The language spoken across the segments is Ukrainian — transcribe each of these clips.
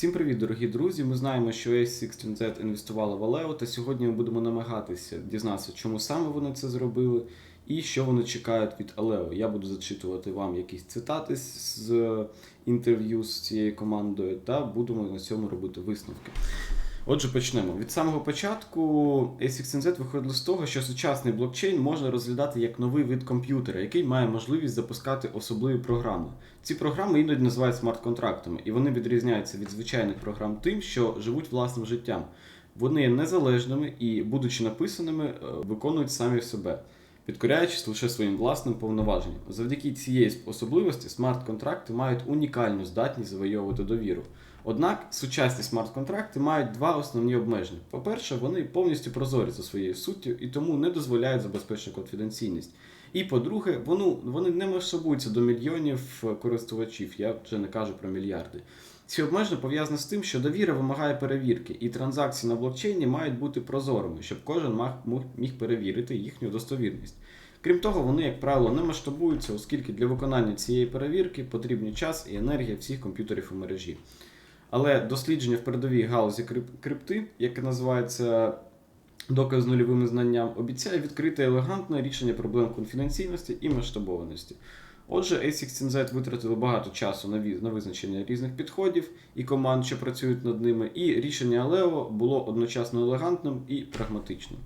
Всім привіт, дорогі друзі! Ми знаємо, що A16Z інвестувала в Алео, та сьогодні ми будемо намагатися дізнатися, чому саме вони це зробили і що вони чекають від Алео. Я буду зачитувати вам якісь цитати з інтерв'ю з цією командою, та будемо на цьому робити висновки. Отже, почнемо. Від самого початку A16Z виходило з того, що сучасний блокчейн можна розглядати як новий вид комп'ютера, який має можливість запускати особливі програми. Ці програми іноді називають смарт-контрактами, і вони відрізняються від звичайних програм тим, що живуть власним життям. Вони є незалежними і, будучи написаними, е, виконують самі себе, підкоряючись лише своїм власним повноваженням. Завдяки цієї особливості смарт-контракти мають унікальну здатність завойовувати довіру. Однак сучасні смарт-контракти мають два основні обмеження. По-перше, вони повністю прозорі за своєю суттю і тому не дозволяють забезпечити конфіденційність. І по-друге, вони, вони не масштабуються до мільйонів користувачів, я вже не кажу про мільярди. Ці обмеження пов'язані з тим, що довіра вимагає перевірки, і транзакції на блокчейні мають бути прозорими, щоб кожен міг перевірити їхню достовірність. Крім того, вони, як правило, не масштабуються, оскільки для виконання цієї перевірки потрібні час і енергія всіх комп'ютерів у мережі. Але дослідження в передовій галузі крипти, яке називається доказ з нульовими знанням, обіцяє відкрити елегантне рішення проблем конфіденційності і масштабованості. Отже, A16Z витратили багато часу на визначення різних підходів і команд, що працюють над ними, і рішення Алео було одночасно елегантним і прагматичним.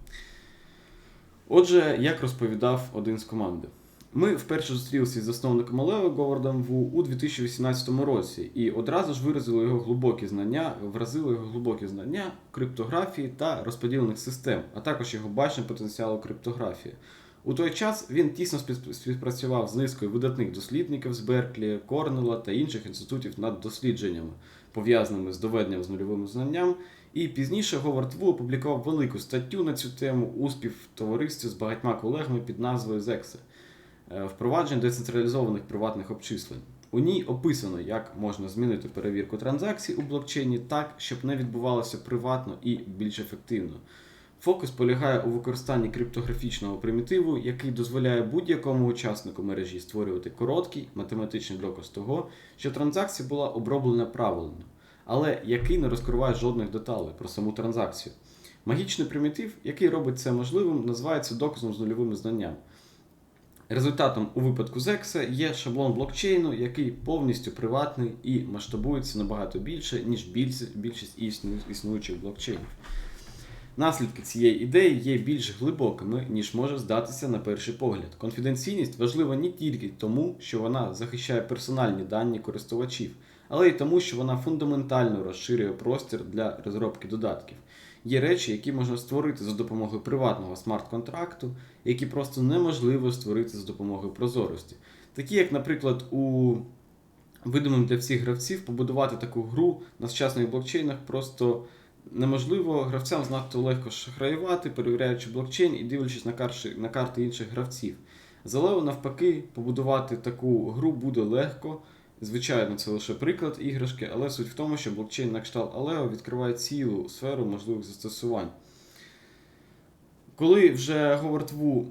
Отже, як розповідав один з команди. Ми вперше зустрілися з засновником Алео Говардом Ву у 2018 році і одразу ж виразили його глибокі знання, вразили його глибокі знання криптографії та розподілених систем, а також його бачення потенціалу криптографії. У той час він тісно співпрацював з низкою видатних дослідників з Берклі, Корнела та інших інститутів над дослідженнями, пов'язаними з доведенням з нульовим знанням. І пізніше Говард Ву опублікував велику статтю на цю тему у співтоваристві з багатьма колегами під назвою Зексе. Е, впровадження децентралізованих приватних обчислень. У ній описано, як можна змінити перевірку транзакцій у блокчейні так, щоб не відбувалося приватно і більш ефективно. Фокус полягає у використанні криптографічного примітиву, який дозволяє будь-якому учаснику мережі створювати короткий математичний доказ того, що транзакція була оброблена правильно, але який не розкриває жодних деталей про саму транзакцію. Магічний примітив, який робить це можливим, називається доказом з нульовими знаннями. Результатом у випадку ZEX є шаблон блокчейну, який повністю приватний і масштабується набагато більше, ніж більшість існуючих блокчейнів. Наслідки цієї ідеї є більш глибокими, ніж може здатися на перший погляд. Конфіденційність важлива не тільки тому, що вона захищає персональні дані користувачів, але й тому, що вона фундаментально розширює простір для розробки додатків. Є речі, які можна створити за допомогою приватного смарт-контракту, які просто неможливо створити за допомогою прозорості. Такі, як, наприклад, у видимим для всіх гравців побудувати таку гру на сучасних блокчейнах просто неможливо. Гравцям знато легко шахраювати, перевіряючи блокчейн і дивлячись на карти, на карти інших гравців. Залево, навпаки, побудувати таку гру буде легко. Звичайно, це лише приклад іграшки, але суть в тому, що блокчейн на кшталт Aleo відкриває цілу сферу можливих застосувань. Коли вже Говард Ву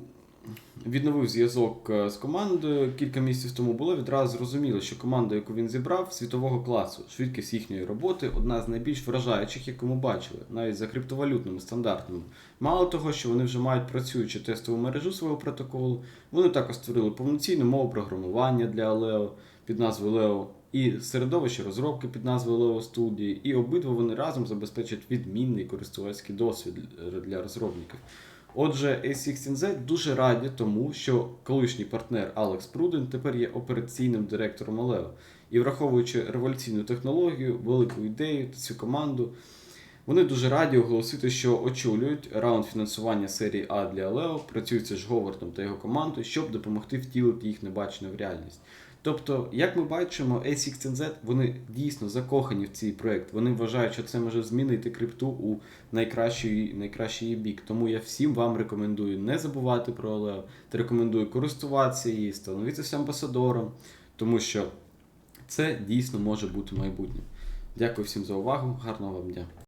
відновив зв'язок е, з командою кілька місяців тому, було відразу зрозуміло, що команда, яку він зібрав, світового класу, швидкість їхньої роботи одна з найбільш вражаючих, яку ми бачили, навіть за криптовалютними стандартами. Мало того, що вони вже мають працюючу тестову мережу свого протоколу, вони також створили повноцінну мову програмування для Aleo під назвою Leo і середовище розробки під назвою Leo Studio, і обидва вони разом забезпечать відмінний користувацький досвід для розробників. Отже, A16Z дуже раді тому, що колишній партнер Алекс Пруден тепер є операційним директором Aleo. І враховуючи революційну технологію, велику ідею та цю команду, вони дуже раді оголосити, що очолюють раунд фінансування серії А для Aleo, працюють з Говардом та його командою, щоб допомогти втілити їх небачену в реальність. Тобто, як ми бачимо, A16Z вони дійсно закохані в цей проект. Вони вважають, що це може змінити крипту у найкращий, найкращий бік. Тому я всім вам рекомендую не забувати про Алео, та рекомендую користуватися її, становитися амбасадором, тому що це дійсно може бути майбутнє. Дякую всім за увагу, гарного вам дня!